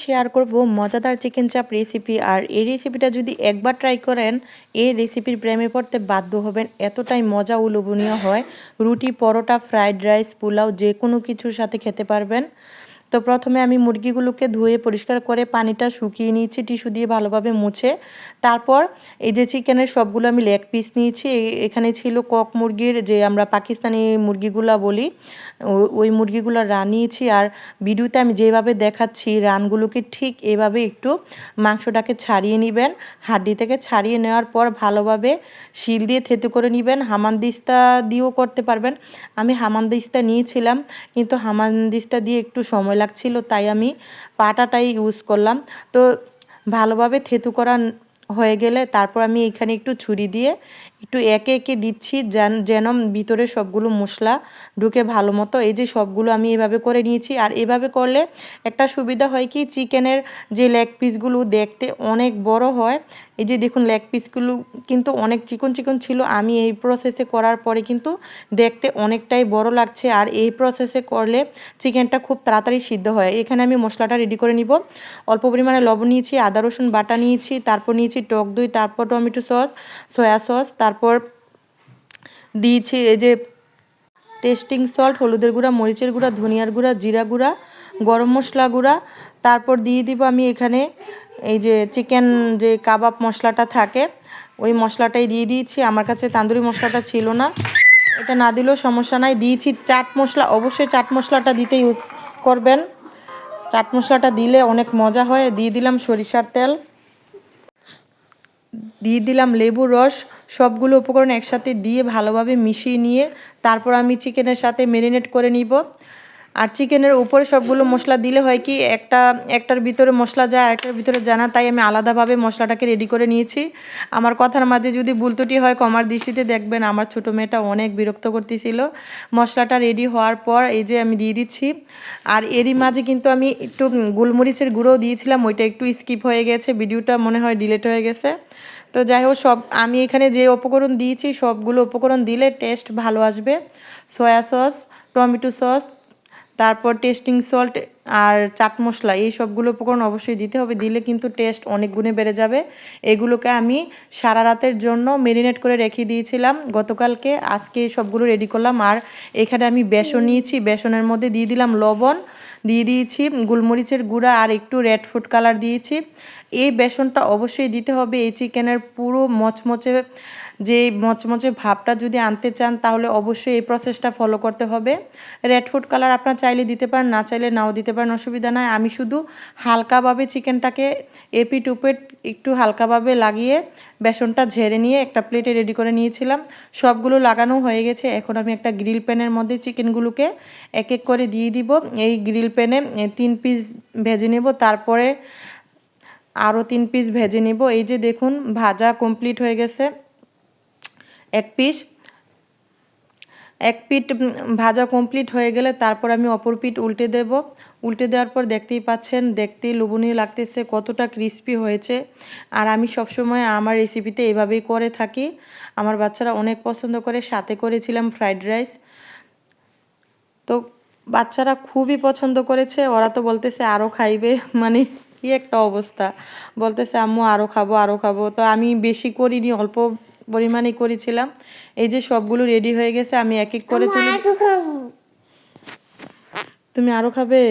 Share করব মজাদার chicken চাপ রেসিপি আর এই রেসিপিটা যদি একবার ট্রাই করেন, এই রেসিপির প্রেমে পড়তে বাধ্য হবেন। এতটাই মজা উলোভনীয় লোভনীয় হয়। রুটি, পরোটা ফ্রাইড রাইস পোলাও যে কোনো কিছুর সাথে খেতে পারবেন। তো প্রথমে আমি মুরগিগুলোকে ধুয়ে পরিষ্কার করে পানিটা শুকিয়ে নিয়েছি, টিস্যু দিয়ে ভালোভাবে মুছে। তারপর এই যে চিকেনের সবগুলো আমি লেগ পিস নিয়েছি এখানে ছিল কক মুরগির যে আমরা পাকিস্তানি মুরগিগুলা বলি ওই মুরগিগুলো রান নিয়েছি। আর ভিডিওতে আমি যেভাবে দেখাচ্ছি রানগুলোকে ঠিক এভাবে একটু মাংসটাকে ছাড়িয়ে নেবেন। হাড্ডি থেকে ছাড়িয়ে নেওয়ার পর ভালোভাবে শিল দিয়ে থেতু করে নেবেন। হামানদিস্তা দিয়েও করতে পারবেন। আমি হামানদিস্তা নিয়েছিলাম, কিন্তু হামানদিস্তা দিয়ে একটু সময় লাগছিল, তাই আমি পাটাটাই ইউজ করলাম। তো ভালোভাবে থেতু করা হয়ে গেলে তারপর আমি এখানে একটু ছুরি দিয়ে একটু একে একে দিচ্ছি, যেন যেন ভিতরে সবগুলো মশলা ঢুকে ভালো মতো। এই যে সবগুলো আমি এভাবে করে নিয়েছি। আর এভাবে করলে একটা সুবিধা হয় কি, চিকেনের যে লেগ পিসগুলো দেখতে অনেক বড় হয়। এই যে দেখুন, লেগ পিসগুলো কিন্তু অনেক চিকন চিকন ছিল। আমি এই প্রসেসে করার পরে কিন্তু দেখতে অনেকটাই বড় লাগছে। আর এই প্রসেসে করলে চিকেনটা খুব তাড়াতাড়ি সিদ্ধ হয়। এখানে আমি মশলাটা রেডি করে নিব। অল্প পরিমাণে লবণ নিয়েছি, আদা রসুন বাটা নিয়েছি, তারপর নিয়েছি টক দই, তারপর টমেটো সস, সয়া সস তারপর দিয়েছি এই যে টেস্টিং সল্ট, হলুদের গুঁড়া, মরিচের গুঁড়া, ধনিয়ার গুঁড়া, জিরা গুঁড়া, গরম মশলা গুঁড়া। তারপর দিয়ে দিব আমি এখানে এই যে চিকেন যে কাবাব মশলাটা থাকে, ওই মশলাটাই দিয়ে দিয়েছি। আমার কাছে তান্দুরি মশলাটা ছিল না। এটা না দিলেও সমস্যা নাই। দিয়েছি চাট মশলা। অবশ্যই চাট মশলাটা দিতে ইউজ করবেন। চাট মশলাটা দিলে অনেক মজা হয়। দিয়ে দিলাম সরিষার তেল। দিয়ে দিলাম লেবুর রস, সবগুলো উপকরণ একসাথে দিয়ে ভালোভাবে মিশিয়ে নিয়ে তারপর আমি চিকেনের সাথে ম্যারিনেট করে নিব। আর চিকেনের উপরে সবগুলো মশলা দিলে হয় কি, একটা, একটার ভিতরে মশলা যায়, আরেকটার ভিতরে জানা তাই আমি আলাদাভাবে মশলাটাকে রেডি করে নিয়েছি। আমার কথার মাঝে যদি বুলতুটি হয় কমার দৃষ্টিতে দেখবেন, আমার ছোটো মেয়েটা অনেক বিরক্ত করতেছিল। মশলাটা রেডি হওয়ার পর এই যে আমি দিয়ে দিচ্ছি। আর এরই মাঝে কিন্তু আমি একটু গোলমরিচের গুঁড়ো দিয়েছিলাম, ওইটা একটু স্কিপ হয়ে গেছে, ভিডিওটা মনে হয় ডিলেট হয়ে গেছে। তো যাই হোক, সব, আমি এখানে যে উপকরণ দিয়েছি, সবগুলো উপকরণ দিলে টেস্ট ভালো আসবে। সয়া সস, টমেটো সস তারপর টেস্টিং সল্ট আর চাট মশলা, এই সবগুলো উপকরণ অবশ্যই দিতে হবে। দিলে কিন্তু টেস্ট অনেক গুণে বেড়ে যাবে। এগুলোকে আমি সারা রাতের জন্য মেরিনেট করে রেখে দিয়েছিলাম। গতকালকে আজকে সবগুলো রেডি করলাম। আর এখানে আমি বেসন নিয়েছি। বেসনের মধ্যে দিয়ে দিলাম লবণ, দিয়ে দিয়েছি গোলমরিচের গুঁড়া আর একটু রেড ফুড কালার দিয়েছি। এই বেসনটা অবশ্যই দিতে হবে। এই চিকেনের পুরো মচমচে যে মচমচে ভাবটা যদি আনতে চান, তাহলে অবশ্যই এই প্রসেসটা ফলো করতে হবে। রেড ফুড কালার আপনার চাইলে দিতে পারেন, না চাইলে নাও দিতে পারেন, অসুবিধা নাই। আমি শুধু হালকাভাবে চিকেনটাকে এপি টুপেট একটু হালকাভাবে লাগিয়ে বেসনটা ঝেড়ে নিয়ে একটা প্লেটে রেডি করে নিয়েছিলাম। সবগুলো লাগানো হয়ে গেছে। এখন আমি একটা গ্রিল প্যানের মধ্যে চিকেনগুলোকে এক এক করে দিয়ে দিব। এই গ্রিল প্যানে তিন পিস ভেজে নেব, তারপরে আরও তিন পিস ভেজে নেব। এই যে দেখুন, ভাজা কমপ্লিট হয়ে গেছে। এক পিস। এক পিঠ ভাজা কমপ্লিট হয়ে গেলে তারপর আমি অপর পিঠ উল্টে দেব। উল্টে দেওয়ার পর দেখতেই পাচ্ছেন, দেখতেই লোভনীয় লাগতেছে, কতটা ক্রিস্পি হয়েছে। আর আমি সবসময় আমার রেসিপিতে এভাবেই করে থাকি। আমার বাচ্চারা অনেক পছন্দ করে, সাথে করেছিলাম ফ্রাইড রাইস তো বাচ্চারা খুবই পছন্দ করেছে, ওরা তো বলতেছে আরও খাইবে মানে কি একটা অবস্থা। বলতেছে, আম্মু আরও খাব আরও খাব। তো আমি বেশি করিনি, অল্প পরিমাণে করেছিলাম। এই যে সবগুলো রেডি হয়ে গেছে আমি এক এক করে তুলি তুমি আরও খাবে?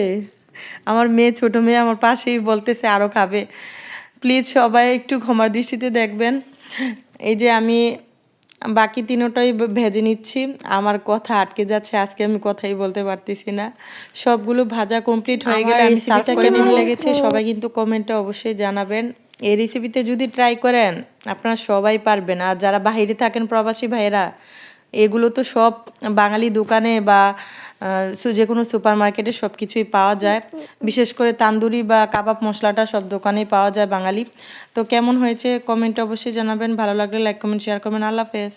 আমার মেয়ে ছোট মেয়ে আমার পাশেই বলতেছে আরও খাবে। প্লিজ সবাই একটু ক্ষমার দৃষ্টিতে দেখবেন। এই যে আমি বাকি তিনোটাই ভেজে নিচ্ছি। আমার কথা আটকে যাচ্ছে আজকে আমি কথাই বলতে পারতেছি না। সবগুলো ভাজা কমপ্লিট হয়ে গেলে আমি সার্ভ করে লেগেছে। সবাই কিন্তু কমেন্টে অবশ্যই জানাবেন। এই রেসিপিতে যদি ট্রাই করেন, আপনারা সবাই পারবেন। আর যারা বাহিরে থাকেন প্রবাসী ভাইয়েরা, এগুলো তো সব বাঙালি দোকানে বা যে কোনো সুপার মার্কেটে সব কিছুই পাওয়া যায়। বিশেষ করে তান্দুরি বা কাবাব মশলাটা সব দোকানেই পাওয়া যায় বাঙালি। তো কেমন হয়েছে? কমেন্ট অবশ্যই জানাবেন। ভালো লাগলে লাইক কমেন্ট শেয়ার করবেন। আল্লাহ হাফেজ।